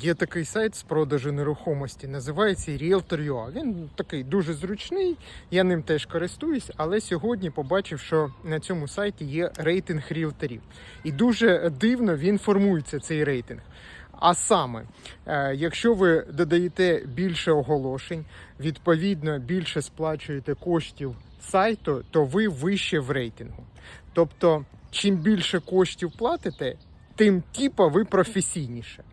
Є такий сайт з продажу нерухомості, називається Realtor.ua. Він такий дуже зручний, я ним теж користуюсь, але сьогодні побачив, що на цьому сайті є рейтинг ріелторів. І дуже дивно він формується, цей рейтинг. А саме, е, якщо ви додаєте більше оголошень, відповідно більше сплачуєте коштів сайту, то ви вище в рейтингу. Тобто, чим більше коштів платите, тим типа ви професійніше.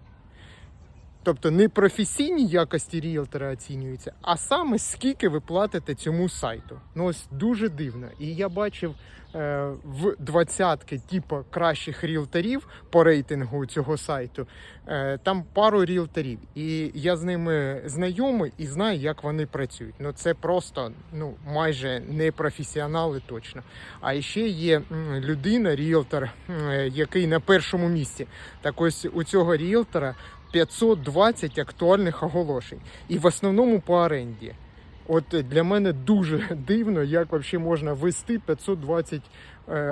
Тобто не професійні якості ріелтора оцінюються, а саме скільки ви платите цьому сайту. Ну ось дуже дивно. І я бачив е, в двадцятки типу кращих ріелторів по рейтингу цього сайту. Е, там пару ріелторів. І я з ними знайомий і знаю, як вони працюють. Ну це просто ну майже не професіонали точно. А ще є людина, ріелтор, який на першому місці. Так ось у цього ріелтора 520 актуальних оголошень. І в основному по оренді. От для мене дуже дивно, як взагалі можна вести 520 е,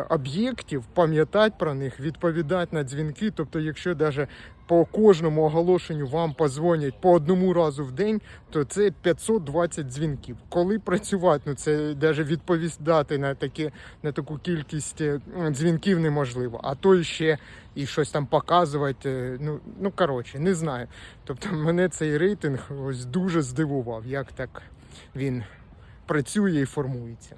об'єктів, пам'ятати про них, відповідати на дзвінки. Тобто, якщо навіть по кожному оголошенню вам позвонять по одному разу в день, то це 520 дзвінків. Коли працювати, ну це навіть відповідати на такі на таку кількість е, дзвінків неможливо. А то ще і щось там показувати. е, Ну ну коротше, не знаю. Тобто мене цей рейтинг ось дуже здивував, як так він працює і формується.